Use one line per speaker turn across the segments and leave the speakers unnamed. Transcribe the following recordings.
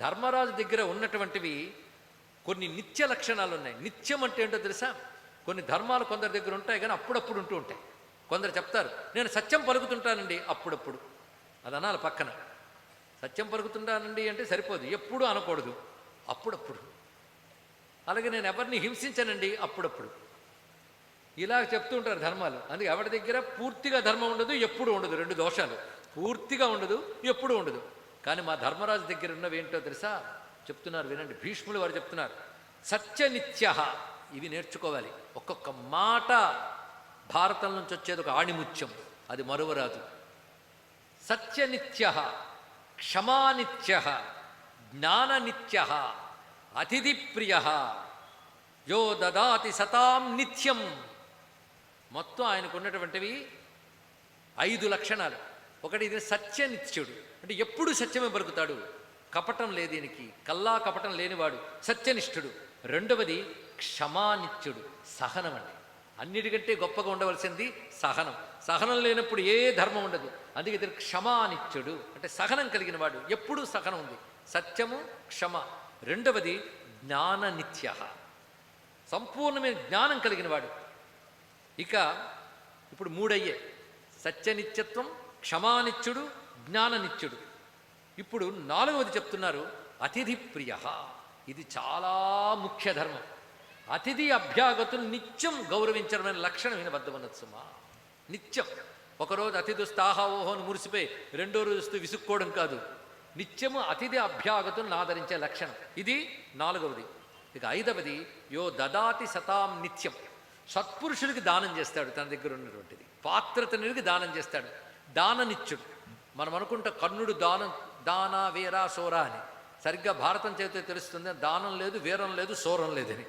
ధర్మరాజు దగ్గర ఉన్నటువంటివి కొన్ని నిత్య లక్షణాలు ఉన్నాయి. నిత్యం అంటే ఏంటో తెలుసా? కొన్ని ధర్మాలు కొందరి దగ్గర ఉంటాయి కానీ అప్పుడప్పుడు ఉంటూ ఉంటాయి. కొందరు చెప్తారు నేను సత్యం పలుకుతుంటానండి అప్పుడప్పుడు. అది అనాలి పక్కన. సత్యం పలుకుతుంటానండి అంటే సరిపోదు. ఎప్పుడు అనకూడదు. అప్పుడప్పుడు. అలాగే నేను ఎవరిని హింసించనండి అప్పుడప్పుడు. ఇలా చెప్తూ ఉంటారు ధర్మాలు. అందుకే ఎవరి దగ్గర పూర్తిగా ధర్మం ఉండదు ఎప్పుడు ఉండదు. రెండు దోషాలు. పూర్తిగా ఉండదు ఎప్పుడు ఉండదు. కానీ మా ధర్మరాజు దగ్గర ఉన్నవి ఏంటో తెలుసా? చెప్తున్నారు వినండి. భీష్ములు వారు చెప్తున్నారు. సత్యనిత్య ఇవి నేర్చుకోవాలి. ఒక్కొక్క మాట భారతం నుంచి వచ్చేది ఒక ఆణిముత్యం. అది మరువరాదు. సత్యనిత్య క్షమానిత్య జ్ఞాననిత్య అతిథిప్రియ యో దదాతి సతాం నిత్యం. మొత్తం ఆయనకు ఉన్నటువంటివి ఐదు లక్షణాలు. ఒకటి ఇది సత్యనిత్యుడు. అంటే ఎప్పుడు సత్యమే పలుకుతాడు కపటం లేదీనికి దీనికి కల్లా కపటం లేనివాడు. సత్యనిష్ఠుడు. రెండవది క్షమానిత్యుడు. సహనం అండి. అన్నిటికంటే గొప్పగా ఉండవలసింది సహనం. సహనం లేనప్పుడు ఏ ధర్మం ఉండదు. అందుకే ఇతను క్షమానిత్యుడు. అంటే సహనం కలిగిన వాడు ఎప్పుడూ సహనం ఉంది. సత్యము క్షమ. రెండవది జ్ఞాననిత్య. సంపూర్ణమైన జ్ఞానం కలిగిన వాడు ఇక ఇప్పుడు మూడయ్యే. సత్యనిత్యత్వం క్షమానిత్యుడు జ్ఞాననిత్యుడు ఇప్పుడు నాలుగవది చెప్తున్నారు అతిథి ప్రియ. ఇది చాలా ముఖ్య ధర్మం. అతిథి అభ్యాగతులు నిత్యం గౌరవించడమైన లక్షణం వినబద్ధమన్నది సుమా నిత్యం. ఒకరోజు అతిథి స్థాహా ఓహోను మురిసిపోయి రెండో రోజు వస్తూ విసుక్కోవడం కాదు. నిత్యము అతిథి అభ్యాగతులను ఆదరించే లక్షణం. ఇది నాలుగవది. ఇక ఐదవది యో దదాతి సతాం నిత్యం. సత్పురుషుడికి దానం చేస్తాడు తన దగ్గర ఉన్నటువంటిది. పాత్రతనుడికి దానం చేస్తాడు. దాననిత్యుడు మనం అనుకుంటే కర్ణుడు దానం దాన వీర సోర అని. సరిగ్గా భారతం చేతే తెలుస్తుంది దానం లేదు వీరం లేదు సోరం లేదని.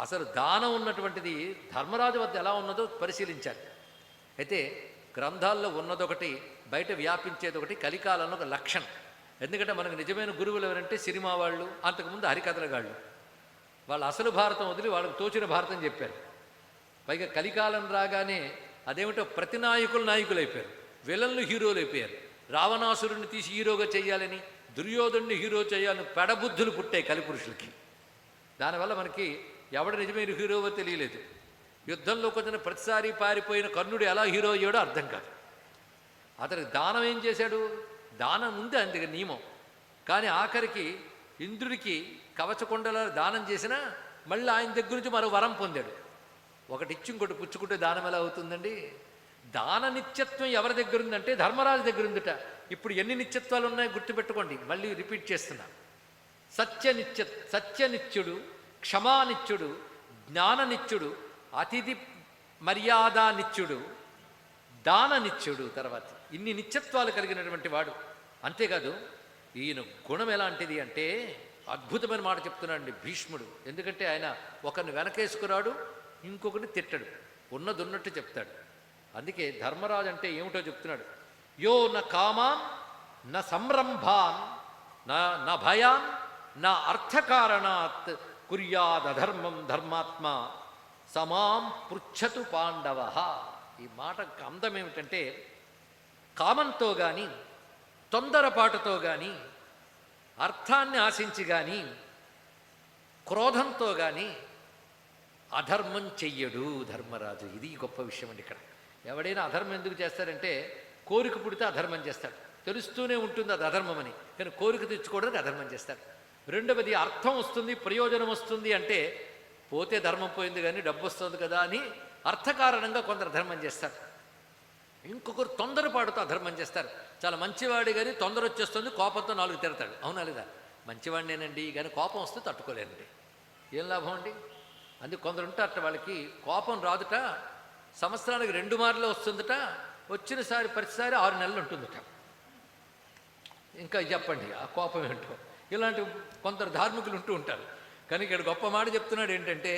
అసలు దానం ఉన్నటువంటిది ధర్మరాజు వద్ద ఎలా ఉన్నదో పరిశీలించాలి. అయితే గ్రంథాల్లో ఉన్నదొకటి బయట వ్యాపించేది ఒకటి కలికాలంలో ఒక లక్షణం. ఎందుకంటే మనకు నిజమైన గురువులు ఎవరంటే సినిమా వాళ్ళు అంతకుముందు హరికథల గాళ్ళు. వాళ్ళు అసలు భారతం వదిలి వాళ్ళకు తోచిన భారతం చెప్పారు. పైగా కలికాలం రాగానే అదేమిటో ప్రతి నాయకులు నాయకులు అయిపోయారు విలన్లు హీరోలు అయిపోయారు రావణాసురుడిని తీసి హీరోగా చేయాలని దుర్యోధుడిని హీరో చేయాలని పెడబుద్ధులు పుట్టాయి కలిపురుషులకి. దానివల్ల మనకి ఎవడ నిజమైన హీరోవో తెలియలేదు. యుద్ధంలోకి వచ్చిన ప్రతిసారి పారిపోయిన కర్ణుడు ఎలా హీరో అయ్యాడో అర్థం కాదు. అతనికి దానం ఏం చేశాడు? దానం ఉంది అందుకే నియమం. కానీ ఆఖరికి ఇంద్రుడికి కవచకొండల దానం చేసినా మళ్ళీ ఆయన దగ్గర నుంచి మరో వరం పొందాడు. ఒకటి ఇచ్చి ఇంకోటి పుచ్చుకుంటే దానం ఎలా అవుతుందండి? దాన నిత్యత్వం ఎవరి దగ్గర ఉందంటే ధర్మరాజు దగ్గర ఉందిట. ఇప్పుడు ఎన్ని నిత్యత్వాలు ఉన్నాయో గుర్తుపెట్టుకోండి. మళ్ళీ రిపీట్ చేస్తున్నా. సత్యనిత్య సత్యనిత్యుడు క్షమానిత్యుడు జ్ఞాననిత్యుడు అతిథి మర్యాదానిత్యుడు దాననిత్యుడు తర్వాత. ఇన్ని నిత్యత్వాలు కలిగినటువంటి వాడు. అంతేకాదు ఈయన గుణం ఎలాంటిది అంటే అద్భుతమైన మాట చెప్తున్నాడండి భీష్ముడు. ఎందుకంటే ఆయన ఒకరిని వెనకేసుకురాడు ఇంకొకరిని తిట్టడు. ఉన్నది ఉన్నట్టు చెప్తాడు. అందుకే ధర్మరాజు అంటే ఏమిటో చెప్తున్నాడు. యో న కామాన్ న సంరంభాన్ నా నా భయాన్ నా అర్థకారణాత్ కుర్యాదధర్మం ధర్మాత్మ సమాం పృచ్ఛతు పాండవ. ఈ మాట అందం ఏమిటంటే కామంతో కానీ తొందరపాటుతో కానీ అర్థాన్ని ఆశించి కానీ క్రోధంతో కానీ అధర్మం చెయ్యడు ధర్మరాజు. ఇది గొప్ప విషయం అండి ఇక్కడ. ఎవడైనా అధర్మం ఎందుకు చేస్తారంటే కోరిక పుడితే అధర్మం చేస్తాడు. తెలుస్తూనే ఉంటుంది అది అధర్మమని కానీ కోరిక తెచ్చుకోవడానికి అధర్మం చేస్తాడు. రెండవది అర్థం వస్తుంది ప్రయోజనం వస్తుంది అంటే పోతే ధర్మం పోయింది కానీ డబ్బు వస్తుంది కదా అని అర్థకారణంగా కొందరు ధర్మం చేస్తారు. ఇంకొకరు తొందరపాటుతో అధర్మం చేస్తారు. చాలా మంచివాడి కానీ తొందర వచ్చేస్తుంది కోపంతో నాలుగు తిడతాడు. అవునా లేదా? మంచివాడినేనండి కానీ కోపం వస్తే తట్టుకోలేనండి. ఏం లాభం అండి? అందుకు కొందరు ఉంటారట వాళ్ళకి కోపం రాదుట సంవత్సరానికి రెండు మార్లు వస్తుందట వచ్చినసారి ప్రతిసారి ఆరు నెలలు ఉంటుందట. ఇంకా చెప్పండి ఆ కోపం ఏంటో. ఇలాంటి కొందరు ధార్మికులు ఉంటూ ఉంటారు. కానీ ఇక్కడ గొప్ప మాట చెప్తున్నాడు ఏంటంటే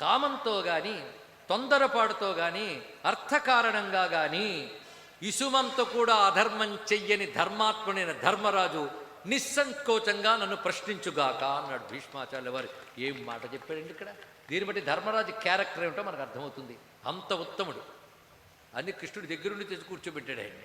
కామంతో కానీ తొందరపాటుతో కానీ అర్థకారణంగా కానీ ఇసుమంత కూడా అధర్మం చెయ్యని ధర్మాత్ముడైన ధర్మరాజు నిస్సంకోచంగా నన్ను ప్రశ్నించుగాక అన్నాడు భీష్మాచార్య వారు. ఏం మాట చెప్పాడండి ఇక్కడ? దీన్ని బట్టి ధర్మరాజు క్యారెక్టర్ ఏమిటో మనకు అర్థమవుతుంది. అంత ఉత్తముడు. అన్ని కృష్ణుడి దగ్గరుండి తెచ్చి కూర్చోబెట్టాడు ఆయన్ని.